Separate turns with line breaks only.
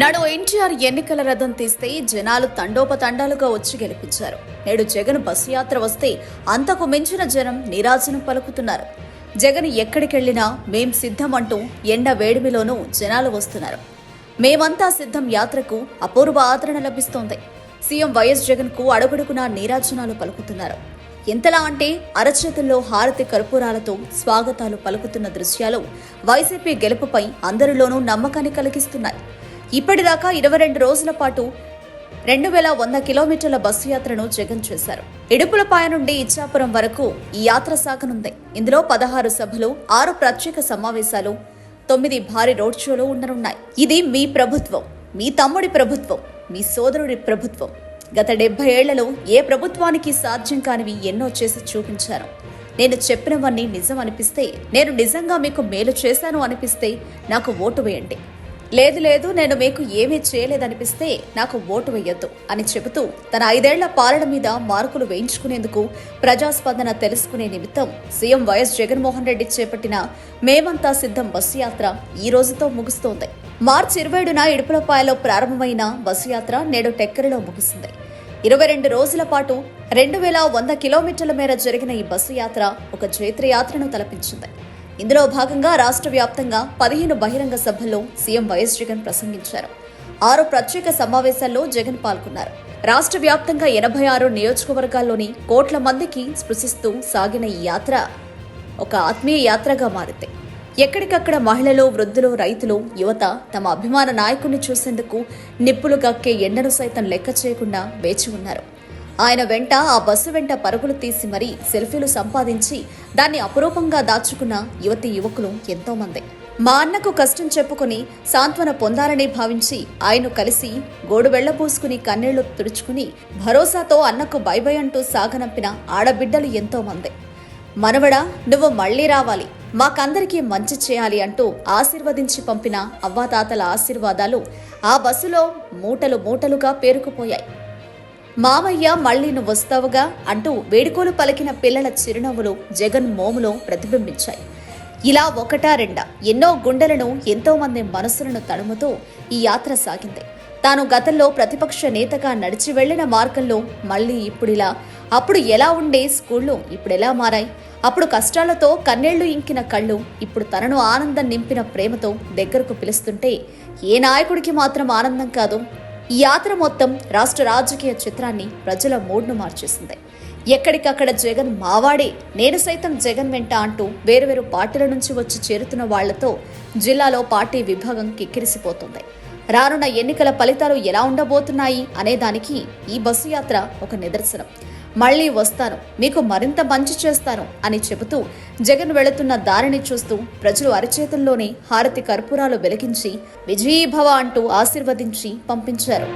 నాడు ఎన్టీఆర్ ఎన్నికల రథం తీస్తే జనాలు తండోపతండాలుగా వచ్చి గెలిపించారు. నేడు జగన్ బస్సు యాత్ర వస్తే అంతకు మించిన జనం నీరాజనం పలుకుతున్నారు. జగన్ ఎక్కడికెళ్ళినా మేం సిద్ధం అంటూ ఎండ వేడిమిలోనూ జనాలు వస్తున్నారు. మేమంతా సిద్ధం యాత్రకు అపూర్వ ఆదరణ లభిస్తోంది. సీఎం వైఎస్ జగన్కు అడుగడుగునా నీరాజనాలు పలుకుతున్నారు. ఎంతలా అంటే అరచేతుల్లో హారతి కర్పూరాలతో స్వాగతాలు పలుకుతున్న దృశ్యాలు వైసీపీ గెలుపుపై అందరిలోనూ నమ్మకాన్ని కలిగిస్తున్నాయి. ఇప్పటిదాకా ఇరవై రెండు రోజుల పాటు రెండు వేల వంద కిలోమీటర్ల బస్సు యాత్రను జగన్ చేశారు. ఇడుపులపాయ నుండి ఇచ్చాపురం వరకు ఈ యాత్ర సాగనుంది. ఇందులో పదహారు సభలు ఆరు ప్రత్యేక సమావేశాలు తొమ్మిది భారీ రోడ్ షోలు ఉండనున్నాయి. ఇది మీ ప్రభుత్వం మీ తమ్ముడి ప్రభుత్వం మీ సోదరుడి ప్రభుత్వం. గత డెబ్బై ఏళ్ళలో ఏ ప్రభుత్వానికి సాధ్యం కానివి ఎన్నో చేసి చూపించారు. నేను చెప్పినవన్నీ నిజం అనిపిస్తే నేను నిజంగా మీకు మేలు చేశాను అనిపిస్తే నాకు ఓటు వేయండి. లేదు లేదు నేను మీకు ఏమీ చేయలేదనిపిస్తే నాకు ఓటు వేయొద్దు అని చెబుతూ తన ఐదేళ్ళ పాలన మీద మార్కులు వేయించుకునేందుకు ప్రజాస్పందన తెలుసుకునే నిమిత్తం సీఎం వైఎస్ జగన్మోహన్ రెడ్డి చేపట్టిన మేమంతా సిద్ధం బస్సు యాత్ర ఈ రోజుతో ముగుస్తోంది. మార్చి ఇరవై ఏడున ఇడుపులపాయలో ప్రారంభమైన బస్సు యాత్ర నేడు టెక్కరిలో ముగిసింది. ఇరవై రెండు రోజుల పాటు రెండు వేల వంద కిలోమీటర్ల మేర జరిగిన ఈ బస్సు యాత్ర ఒక జైత్రయాత్రను తలపించింది. ఇందులో భాగంగా రాష్ట్ర వ్యాప్తంగా పదిహేను బహిరంగ సభల్లో సీఎం వైఎస్ జగన్ ప్రసంగించారు. ఆరు ప్రత్యేక సమావేశాల్లో జగన్ పాల్గొన్నారు. రాష్ట్ర వ్యాప్తంగా ఎనభై ఆరు నియోజకవర్గాల్లోని కోట్ల మందికి స్పృశిస్తూ సాగిన ఈ యాత్ర ఒక ఆత్మీయ యాత్రగా మారింది. ఎక్కడికక్కడ మహిళలు వృద్ధులు రైతులు యువత తమ అభిమాన నాయకుడిని చూసేందుకు నిప్పులు గక్కే ఎండను సైతం లెక్క చేయకుండా వేచి ఉన్నారు. ఆయన వెంట ఆ బస్సు వెంట పరుగులు తీసి మరీ సెల్ఫీలు సంపాదించి దాన్ని అపురూపంగా దాచుకున్న యువతి యువకులు ఎంతో మంది మా అన్నకు కష్టం చెప్పుకుని సాంత్వన పొందాలని భావించి ఆయన కలిసి గోడు వెళ్ళబోసుకుని కన్నీళ్ళు తుడుచుకుని భరోసాతో అన్నకు బైబై అంటూ సాగనంపిన ఆడబిడ్డలు ఎంతో మంది మనవడా నువ్వు మళ్ళీ రావాలి. మాకందరికీ మంచి చేయాలి అంటూ ఆశీర్వదించి పంపిన అవ్వాతాతల ఆశీర్వాదాలు ఆ బస్సులో మూటలు మూటలుగా పేరుకుపోయాయి. మామయ్య మళ్ళీ నువ్వు వస్తావుగా అంటూ వేడుకోలు పలికిన పిల్లల చిరునవ్వులు జగన్ మోములో ప్రతిబింబించాయి. ఇలా ఒకటా రెండా ఎన్నో గుండెలను ఎంతోమంది మనసులను తడుముతూ ఈ యాత్ర సాగింది. తాను గతంలో ప్రతిపక్ష నేతగా నడిచి వెళ్ళిన మార్గంలో మళ్ళీ ఇప్పుడిలా. అప్పుడు ఎలా ఉండే స్కూళ్ళు ఇప్పుడు ఎలా మారాయి? అప్పుడు కష్టాలతో కన్నీళ్ళు ఇంకిన కళ్ళు ఇప్పుడు తనను ఆనందం నింపిన ప్రేమతో దగ్గరకు పిలుస్తుంటే ఏ నాయకుడికి మాత్రం ఆనందం కాదు. యాత్ర మొత్తం రాష్ట్ర రాజకీయ చిత్రాన్ని ప్రజల మూడ్ను మార్చేసింది. ఎక్కడికక్కడ జగన్ మావాడే నేను సైతం జగన్ వెంట అంటూ వేరువేరు పార్టీల నుంచి వచ్చి చేరుతున్న వాళ్ళతో జిల్లాలో పార్టీ విభాగం కిక్కిరిసిపోతుంది. రానున్న ఎన్నికల ఫలితాలు ఎలా ఉండబోతున్నాయి అనే దానికి ఈ బస్సు యాత్ర ఒక నిదర్శనం. మళ్ళీ వస్తాను మీకు మరింత మంచి చేస్తాను అని చెబుతూ జగన్ వెళుతున్న దారిని చూస్తూ ప్రజలు అరచేతుల్లోనే హారతి కర్పూరాలు వెలిగించి విజయీభవ అంటూ ఆశీర్వదించి పంపించారు.